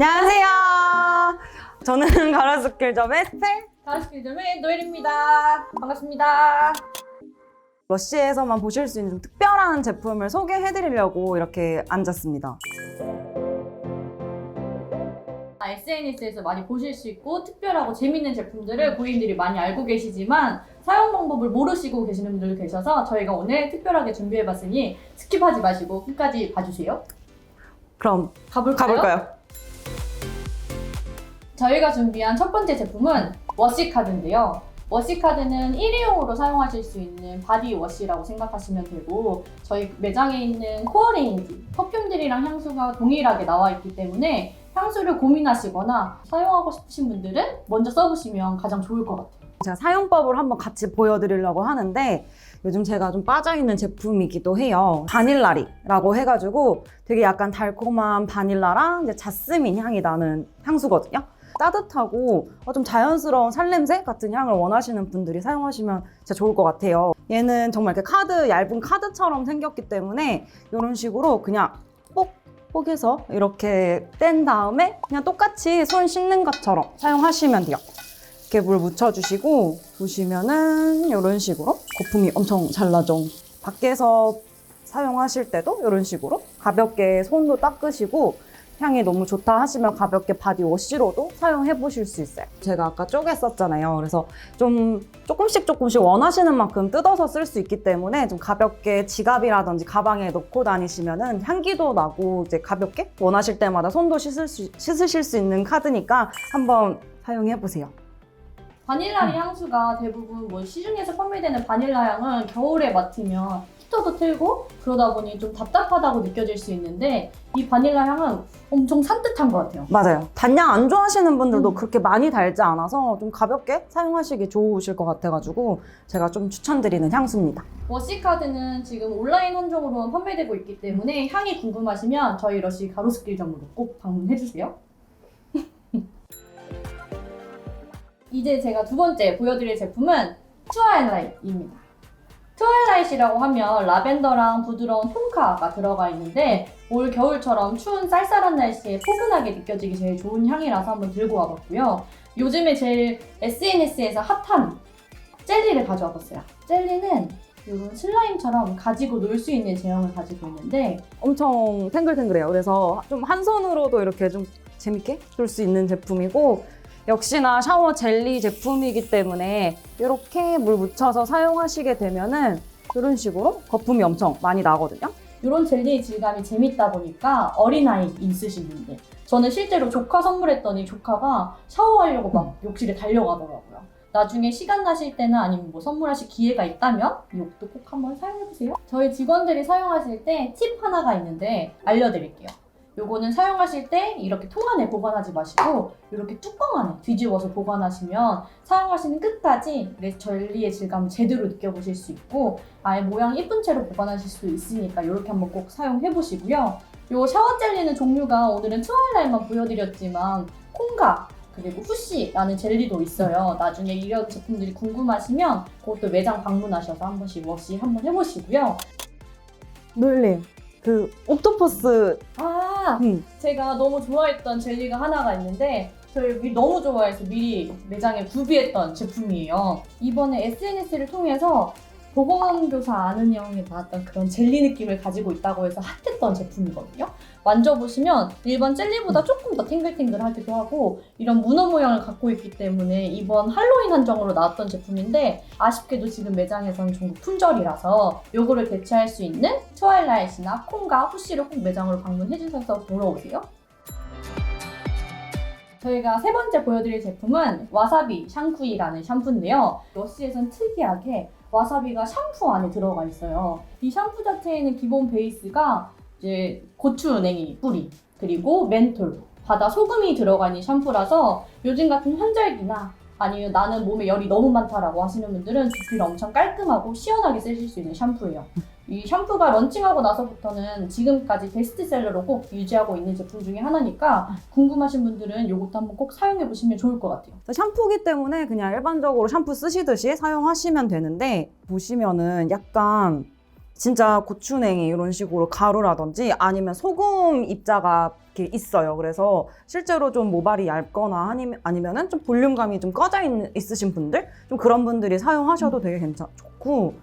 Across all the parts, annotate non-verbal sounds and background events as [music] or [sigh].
안녕하세요. 저는 [laughs] 가라스킬점의 스펠 다스킬점의 노엘입니다. 반갑습니다. 러쉬에서만 보실 수 있는 좀 특별한 제품을 소개해드리려고 이렇게 앉았습니다. SNS에서 많이 보실 수 있고 특별하고 재밌는 제품들을 고객님들이 많이 알고 계시지만 사용 방법을 모르시고 계시는 분들도 계셔서 저희가 오늘 특별하게 준비해봤으니 스킵하지 마시고 끝까지 봐주세요. 그럼 가볼까요? 가볼까요? 저희가 준비한 첫 번째 제품은 워시 카드인데요. 워시 카드는 일회용으로 사용하실 수 있는 바디 워시라고 생각하시면 되고 저희 매장에 있는 코어 레인지, 퍼퓸들이랑 향수가 동일하게 나와 있기 때문에 향수를 고민하시거나 사용하고 싶으신 분들은 먼저 써보시면 가장 좋을 것 같아요. 제가 사용법을 한번 같이 보여드리려고 하는데 요즘 제가 좀 빠져있는 제품이기도 해요. 바닐라리라고 해가지고 되게 약간 달콤한 바닐라랑 이제 자스민 향이 나는 향수거든요. 따뜻하고 어, 좀 자연스러운 살냄새 같은 향을 원하시는 분들이 사용하시면 진짜 좋을 것 같아요. 얘는 정말 이렇게 카드, 얇은 카드처럼 생겼기 때문에 이런 식으로 그냥 뽁 뽁해서 이렇게 뗀 다음에 그냥 똑같이 손 씻는 것처럼 사용하시면 돼요. 이렇게 물 묻혀주시고 보시면은 이런 식으로 거품이 엄청 잘 나죠. 밖에서 사용하실 때도 이런 식으로 가볍게 손도 닦으시고 향이 너무 좋다 하시면 가볍게 바디워시로도 사용해 보실 수 있어요. 제가 아까 쪼갰었잖아요. 그래서 좀 조금씩 조금씩 원하시는 만큼 뜯어서 쓸 수 있기 때문에 좀 가볍게 지갑이라든지 가방에 넣고 다니시면은 향기도 나고 이제 가볍게 원하실 때마다 손도 씻을 수, 씻으실 수 있는 카드니까 한번 사용해 보세요. 바닐라리 향수가 대부분 뭐 시중에서 판매되는 바닐라 향은 겨울에 맡으면 히터도 틀고 그러다 보니 좀 답답하다고 느껴질 수 있는데 이 바닐라 향은 엄청 산뜻한 것 같아요. 맞아요. 단양 안 좋아하시는 분들도 음. 그렇게 많이 달지 않아서 좀 가볍게 사용하시기 좋으실 것 같아가지고 제가 좀 추천드리는 향수입니다. 워시카드는 지금 온라인 혼종으로 판매되고 있기 때문에 향이 궁금하시면 저희 러시 가로수길점으로 꼭 방문해주세요. [laughs] 이제 제가 두 번째 보여드릴 제품은 트와일라이트입니다. 트와일라이트라고 하면 라벤더랑 부드러운 톤카가 들어가 있는데 올 겨울처럼 추운 쌀쌀한 날씨에 포근하게 느껴지기 제일 좋은 향이라서 한번 들고 와봤고요. 요즘에 제일 SNS에서 핫한 젤리를 가져와 봤어요. 젤리는 이런 슬라임처럼 가지고 놀 수 있는 제형을 가지고 있는데 엄청 탱글탱글해요. 그래서 좀 한 손으로도 이렇게 좀 재밌게 쏠수 있는 제품이고 역시나 샤워 젤리 제품이기 때문에 이렇게 물 묻혀서 사용하시게 되면은 이런 식으로 거품이 엄청 많이 나거든요. 이런 젤리의 질감이 재밌다 보니까 어린아이 있으신 분들 저는 실제로 조카 선물했더니 조카가 샤워하려고 막 욕실에 달려가더라고요. 나중에 시간 나실 때나 아니면 뭐 선물하실 기회가 있다면 이 옷도 꼭 한번 사용해보세요. 저희 직원들이 사용하실 때 팁 하나가 있는데 알려드릴게요. 요거는 사용하실 때 이렇게 통 안에 보관하지 마시고 이렇게 뚜껑 안에 뒤집어서 보관하시면 사용하시는 끝까지 레- 젤리의 질감을 제대로 느껴보실 수 있고 아예 모양 예쁜 채로 보관하실 수 있으니까 이렇게 한번 꼭 사용해 보시고요. 요 샤워 젤리는 종류가 오늘은 트와일라이트만 보여드렸지만 콩가 그리고 후시라는 젤리도 있어요. 나중에 이런 제품들이 궁금하시면 그것도 매장 방문하셔서 한 번씩 워시 한번 해보시고요. 놀림. 그 옥토퍼스 아 음, 제가 너무 좋아했던 젤리가 하나가 있는데 저희 미- 너무 좋아해서 미리 매장에 구비했던 제품이에요. 이번에 SNS를 통해서 보건교사 아는 형이 나왔던 그런 젤리 느낌을 가지고 있다고 해서 핫했던 제품이거든요. 만져보시면 일반 젤리보다 조금 더 탱글탱글하기도 하고 이런 문어 모양을 갖고 있기 때문에 이번 할로윈 한정으로 나왔던 제품인데 아쉽게도 지금 매장에서는 전국 품절이라서 요거를 대체할 수 있는 트와일라이트나 콩과 후시를 꼭 매장으로 방문해 주셔서 보러 오세요. 저희가 세 번째 보여드릴 제품은 와사비 샹쿠이라는 샴푸인데요. 러시에선 특이하게 와사비가 샴푸 안에 들어가 있어요. 이 샴푸 자체에는 기본 베이스가 이제 고추냉이 뿌리 그리고 멘톨, 바다 소금이 들어가 있는 샴푸라서 요즘 같은 환절기나 아니면 나는 몸에 열이 너무 많다라고 하시는 분들은 두피를 엄청 깔끔하고 시원하게 쓰실 수 있는 샴푸예요. 이 샴푸가 런칭하고 나서부터는 지금까지 베스트셀러로 꼭 유지하고 있는 제품 중에 하나니까 궁금하신 분들은 이것도 한번 꼭 사용해 보시면 좋을 것 같아요. 샴푸기 때문에 그냥 일반적으로 샴푸 쓰시듯이 사용하시면 되는데 보시면은 약간 진짜 고추냉이 이런 식으로 가루라든지 아니면 소금 입자가 이렇게 있어요. 그래서 실제로 좀 모발이 얇거나 아니면 아니면은 좀 볼륨감이 좀 꺼져 있, 있으신 분들 좀 그런 분들이 사용하셔도 되게 괜찮 좋고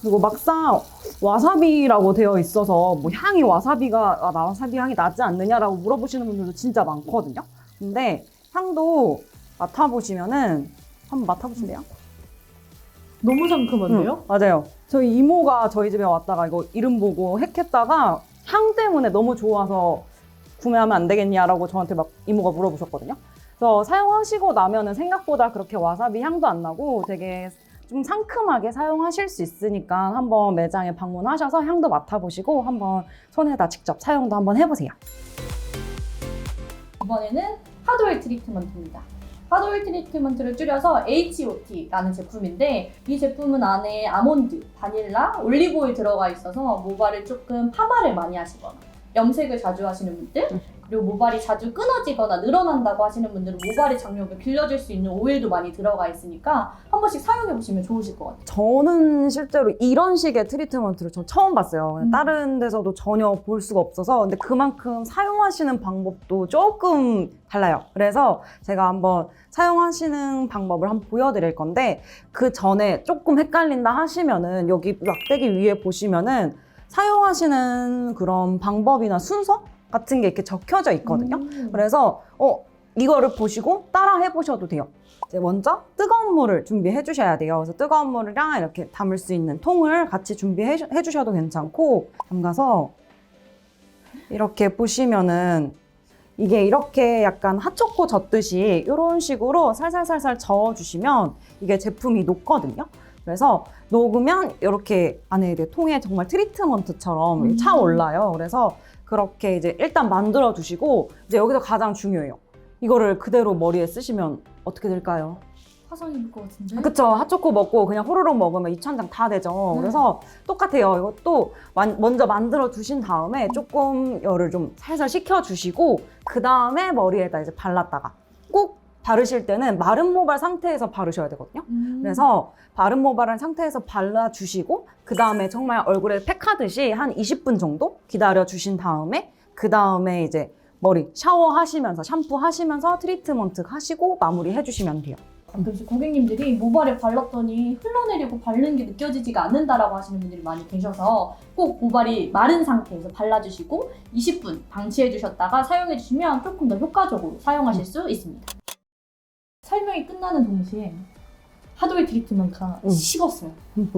그리고 막상 와사비라고 되어 있어서 뭐 향이 와사비가 아, 나 와사비 향이 나지 않느냐라고 물어보시는 분들도 진짜 많거든요. 근데 향도 맡아보시면은 한번 맡아보실래요? 너무 상큼한데요? 응, 맞아요. 저희 이모가 저희 집에 왔다가 이거 이름 보고 핵했다가 향 때문에 너무 좋아서 구매하면 안 되겠냐라고 저한테 막 이모가 물어보셨거든요. 그래서 사용하시고 나면은 생각보다 그렇게 와사비 향도 안 나고 되게 좀 상큼하게 사용하실 수 있으니까 한번 매장에 방문하셔서 향도 맡아보시고 한번 손에다 직접 사용도 한번 해보세요. 이번에는 하드웨어 트리트먼트입니다. 하드웨어 트리트먼트를 줄여서 HOT라는 제품인데 이 제품은 안에 아몬드, 바닐라, 올리브오일 들어가 있어서 모발을 조금 파마를 많이 하시거나 염색을 자주 하시는 분들 그리고 모발이 자주 끊어지거나 늘어난다고 하시는 분들은 모발의 장력을 길러줄 수 있는 오일도 많이 들어가 있으니까 한 번씩 사용해 보시면 좋으실 것 같아요. 저는 실제로 이런 식의 트리트먼트를 전 처음 봤어요. 음. 다른 데서도 전혀 볼 수가 없어서. 근데 그만큼 사용하시는 방법도 조금 달라요. 그래서 제가 한번 사용하시는 방법을 한번 보여드릴 건데 그 전에 조금 헷갈린다 하시면은 여기 막대기 위에 보시면은 사용하시는 그런 방법이나 순서 같은 게 이렇게 적혀져 있거든요. 음. 그래서 어 이거를 보시고 따라 해보셔도 돼요. 이제 먼저 뜨거운 물을 준비해 주셔야 돼요. 그래서 뜨거운 물이랑 이렇게 담을 수 있는 통을 같이 준비해 주- 주셔도 괜찮고 담가서 이렇게 보시면은 이게 이렇게 약간 핫초코 젓듯이 이런 식으로 살살살살 저어주시면 이게 제품이 녹거든요. 그래서 녹으면 이렇게 안에 통에 정말 트리트먼트처럼 음. 차올라요. 그래서 그렇게 이제 일단 만들어 두시고 이제 여기서 가장 중요해요. 이거를 그대로 머리에 쓰시면 어떻게 될까요? 화상 입을 것 같은데? 그쵸. 핫초코 먹고 그냥 호로록 먹으면 이천장 다 되죠. 네. 그래서 똑같아요. 이것도 만- 먼저 만들어 두신 다음에 조금 열을 좀 살살 식혀 주시고 그 다음에 머리에다 이제 발랐다가 꼭 바르실 때는 마른 모발 상태에서 바르셔야 되거든요. 음. 그래서 바른 모발한 상태에서 발라주시고 그 다음에 정말 얼굴에 팩하듯이 한 20분 정도 기다려 주신 다음에 그 다음에 이제 머리 샤워하시면서 샴푸하시면서 트리트먼트 하시고 마무리 해주시면 돼요. 가끔씩 고객님들이 모발에 발랐더니 흘러내리고 바르는 게 느껴지지가 않는다라고 하시는 분들이 많이 계셔서 꼭 모발이 마른 상태에서 발라주시고 20분 방치해 주셨다가 사용해 주시면 조금 더 효과적으로 사용하실 수 있습니다. 설명이 끝나는 동시에 하드웨어 트리트먼트가 음. 식었어요.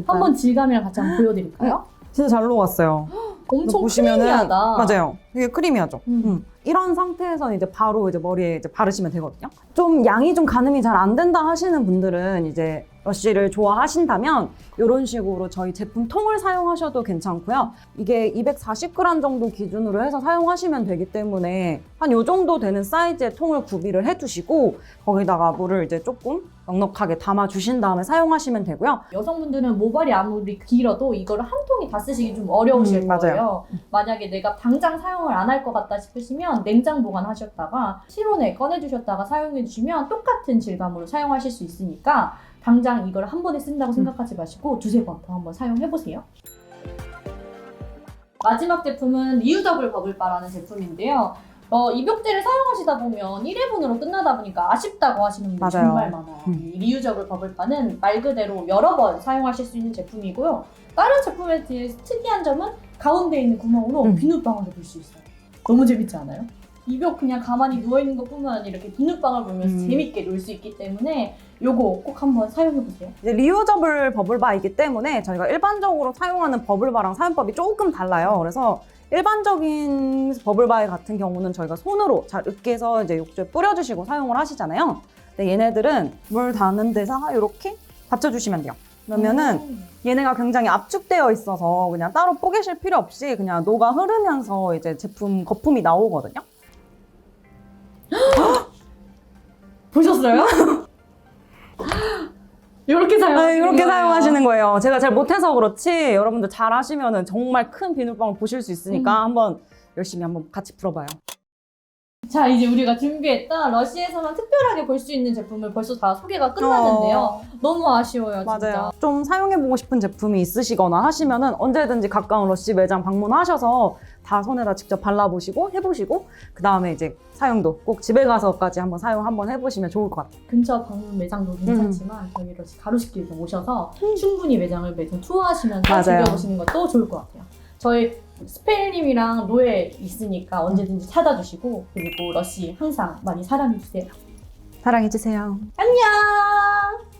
한번 질감이랑 같이 한번 보여드릴까요? 진짜 잘 녹았어요. 엄청 보시면은 크리미하다. 맞아요. 되게 크리미하죠. 음. 음. 이런 상태에서는 이제 바로 이제 머리에 이제 바르시면 되거든요. 좀 양이 좀 가늠이 잘 안 된다 하시는 분들은 이제 러쉬를 좋아하신다면 이런 식으로 저희 제품 통을 사용하셔도 괜찮고요. 이게 240g 정도 기준으로 해서 사용하시면 되기 때문에 한요 정도 되는 사이즈의 통을 구비를 해두시고 거기다가 물을 이제 조금 넉넉하게 담아 주신 다음에 사용하시면 되고요. 여성분들은 모발이 아무리 길어도 이거를 한 통이 다 쓰시기 좀 어려우실 음, 맞아요. 거예요. 만약에 내가 당장 사용을 안 할 것 같다 싶으시면 냉장 보관하셨다가 실온에 꺼내주셨다가 사용해주시면 똑같은 질감으로 사용하실 수 있으니까 당장 이걸 한 번에 쓴다고 생각하지 마시고 두세 번 더 한번 사용해보세요. 마지막 제품은 리유더블 버블바라는 제품인데요. 어, 입욕제를 사용하시다 보면 1회분으로 끝나다 보니까 아쉽다고 하시는 맞아요. 정말 많아요. 음. 이 리유저블 버블바는 말 그대로 여러 번 사용하실 수 있는 제품이고요. 다른 제품에 비해 특이한 점은 가운데 있는 구멍으로 음. 비눗방울을 불수 있어요. 너무 재밌지 않아요? 입욕 그냥 가만히 누워있는 것 뿐만 아니라 이렇게 비눗방울 불면서 음. 재밌게 놀 수 있기 때문에 요거 꼭 한번 사용해보세요. 이제 리유저블 버블바이기 때문에 저희가 일반적으로 사용하는 버블바랑 사용법이 조금 달라요. 그래서 일반적인 버블바이 같은 경우는 저희가 손으로 잘 으깨서 이제 욕조에 뿌려주시고 사용을 하시잖아요. 근데 얘네들은 물 닿는 데서 이렇게 받쳐주시면 돼요. 그러면은 음. 얘네가 굉장히 압축되어 있어서 그냥 따로 뽀개실 필요 없이 그냥 녹아 흐르면서 이제 제품 거품이 나오거든요. [gasps] 보셨어요? [gasps] 이렇게 사용하시는 네, 이렇게 거예요. 사용하시는 거예요. 제가 잘 못해서 그렇지 여러분들 잘 하시면은 정말 큰 비눗방울 보실 수 있으니까 한번 열심히 한번 같이 풀어봐요. 자, 이제 우리가 준비했던 러시에서만 특별하게 볼 수 있는 제품을 벌써 다 소개가 끝났는데요. 어, 너무 아쉬워요, 진짜. 맞아요. 좀 사용해보고 싶은 제품이 있으시거나 하시면은 언제든지 가까운 러쉬 매장 방문하셔서 다 손에다 직접 발라보시고 해보시고 그 다음에 이제 사용도 꼭 집에 가서까지 한번 사용 한번 해보시면 좋을 것 같아요. 근처 방문 매장도 괜찮지만 저희 러시 가로수길 좀 오셔서 충분히 매장을 매장 투어하시면서 맞아요. 즐겨보시는 것도 좋을 것 같아요. 저희 스페일님이랑 노예 있으니까 언제든지 찾아주시고 그리고 러시 항상 많이 사랑해주세요. 사랑해주세요. 안녕!